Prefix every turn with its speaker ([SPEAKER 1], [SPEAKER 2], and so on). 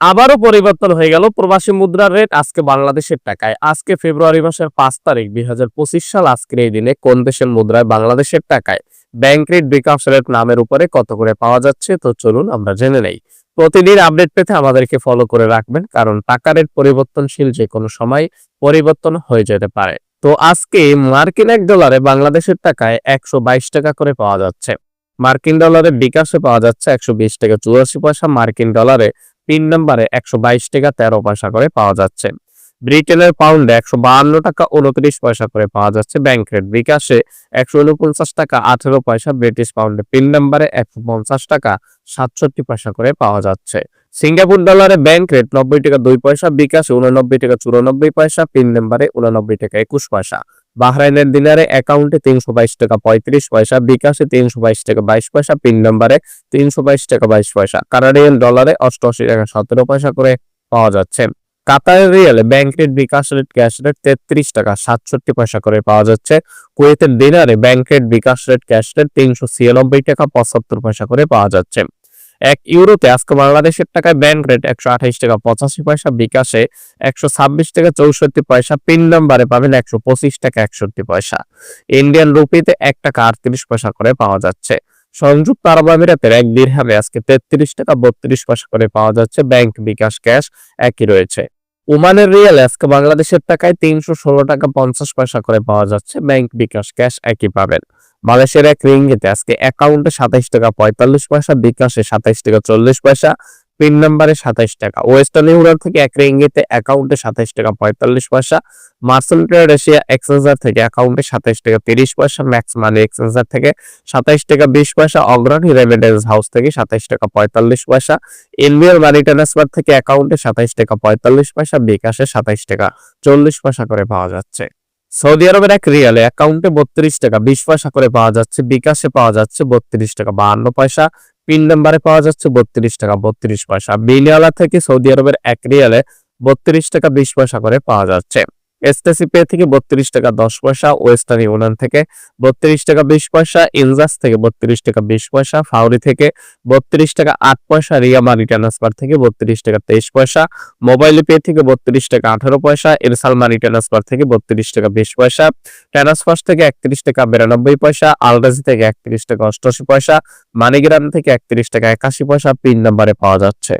[SPEAKER 1] আবারও পরিবর্তন হয়ে গেল প্রবাসী মুদ্রার রেট আজকে বাংলাদেশের টাকায়। আজকে ফেব্রুয়ারি মাসের পাঁচ তারিখ, দুই হাজার পঁচিশ সাল, আজকের এই দিনে কোন দেশের মুদ্রায় বাংলাদেশের টাকায়? ব্যাংক রেট বিকাশ রেট নামের উপরে কত করে পাওয়া যাচ্ছে? তো চলুন আমরা জেনে নেই। প্রতিদিন আপডেট পেতে আমাদেরকে ফলো করে রাখবেন, কারণ টাকা রেট পরিবর্তনশীল যে কোনো সময় পরিবর্তন হয়ে যেতে পারে। তো আজকে মার্কিন এক ডলারে বাংলাদেশের টাকায় একশো বাইশ টাকা করে পাওয়া যাচ্ছে। মার্কিন ডলারে বিকাশে পাওয়া যাচ্ছে একশো বিশ টাকা, চুরাশি পয়সা মার্কিন ডলারে তিন নম্বরে একশো বাইশ টাকা তেরো পয়সা করে পাওয়া যাচ্ছে। ব্রিটেনের পাউন্ডে একশো বাহান্ন টাকা উনত্রিশ পয়সা করে পাওয়া যাচ্ছে ব্যাংক রেট বিকাশে একশো উনপঞ্চাশ টাকা আঠেরো পয়সা ব্রিটিশ পাউন্ডে। তিন নম্বরে একশো পঞ্চাশ টাকা সাতষট্টি পয়সা করে পাওয়া যাচ্ছে। সিঙ্গাপুর ডলারে ব্যাংক রেট নব্বই টাকা দুই পয়সা, বিকাশে উননব্বই টাকা চুরানব্বই পয়সা, পিন নম্বরে উননব্বই টাকা একুশ পয়সা। বাহরাইনের দিনারে অ্যাকাউন্টে তিনশো বাইশ টাকা পঁয়ত্রিশ পয়সা, বিকাশে তিনশো বাইশ টাকা বাইশ পয়সা, পিন নম্বরে তিনশো বাইশ টাকা বাইশ পয়সা। কানাডিয়ান ডলারে অষ্টআশি টাকা সতেরো পয়সা করে পাওয়া যাচ্ছে। কাতারের রিয়ালে bank rate bKash rate cash rate তেত্রিশ টাকা সাতষট্টি পয়সা করে পাওয়া যাচ্ছে। কুয়েতের দিনারে bank rate bKash rate cash rate তিনশো ছিয়ানব্বই টাকা পঁচাত্তর পয়সা করে পাওয়া যাচ্ছে। এক ইউরোতে আজকে বাংলাদেশের টাকায় ব্যাংক রেট একশো আঠাইশ টাকা পঁচাশি পয়সা, বিকাশে একশো ছাব্বিশ টাকা চৌষট্টি পয়সা পিন নাম্বারে পাবেন একশো পঁচিশ টাকা একষট্টি পয়সা। ইন্ডিয়ান রুপিতে এক টাকা আটত্রিশ পয়সা করে পাওয়া যাচ্ছে। সংযুক্ত আরব আমিরাতের এক দিরহামে আজকে তেত্রিশ টাকা বত্রিশ পয়সা করে পাওয়া যাচ্ছে ব্যাংক বিকাশ ক্যাশ একই রয়েছে। ওমানের রিয়াল আজকে বাংলাদেশের টাকায় তিনশো ষোলো টাকা পঞ্চাশ পয়সা করে পাওয়া যাচ্ছে ব্যাংক বিকাশ ক্যাশ একই পাবেন। মালয়েশিয়ার এক রিঙ্গিতে আজকে অ্যাকাউন্টে সাতাইশ টাকা পঁয়তাল্লিশ পয়সা, বিকাশে সাতাইশ টাকা চল্লিশ পয়সা, পিন নাম্বারে সাতাইশ টাকা। ওয়েস্টার্ন ইউরোপ থেকে এক রিঙ্গিতে অ্যাকাউন্টে সাতাইশ টাকা পঁয়তাল্লিশ পয়সা মার্সেল ট্রেড এশিয়া এক্সচেঞ্জার থেকে অ্যাকাউন্টে সাতাইশ টাকা তিরিশ পয়সা, ম্যাক্স মানি এক্সচেঞ্জার থেকে সাতাইশ টাকা বিশ পয়সা, অগ্রণী রেমিডেন্স হাউস থেকে সাতাইশ টাকা পঁয়তাল্লিশ পয়সা এনবিআর মানি ট্রান্সফার থেকে অ্যাকাউন্টে সাতাইশ টাকা পঁয়তাল্লিশ পয়সা, বিকাশে সাতাইশ টাকা চল্লিশ পয়সা করে পাওয়া যাচ্ছে। সৌদি আরবের এক রিয়ালে অ্যাকাউন্টে বত্রিশ টাকা বিশ পয়সা করে পাওয়া যাচ্ছে, বিকাশে পাওয়া যাচ্ছে বত্রিশ টাকা বাহান্ন পয়সা, পিন নাম্বারে পাওয়া যাচ্ছে বত্রিশ টাকা বত্রিশ পয়সা। বিনিয়ালা থেকে সৌদি আরবের এক রিয়ালে বত্রিশ টাকা বিশ পয়সা করে পাওয়া যাচ্ছে। এসটিসি পে থেকে বত্রিশ টাকা দশ পয়সা ওয়েস্টার্ন ইউনিয়ন থেকে বত্রিশ টাকা বিশ পয়সা ইনজাস থেকে বত্রিশ টাকা বিশ পয়সা ফাউরি থেকে বত্রিশ টাকা আট পয়সা রিয়া মানি ট্রান্সফার থেকে বত্রিশ টাকা তেইশ পয়সা মোবাইল পে থেকে বত্রিশ টাকা আঠারো পয়সা ইরসাল মানি ট্রান্সফার থেকে বত্রিশ টাকা বিশ পয়সা ট্রান্সফার থেকে একত্রিশ টাকা বিরানব্বই পয়সা আলরাজি থেকে একত্রিশ টাকা অষ্টআশি পয়সা মানিগ্রাম থেকে একত্রিশ টাকা একাশি পয়সা পিন নাম্বারে পাওয়া যাচ্ছে।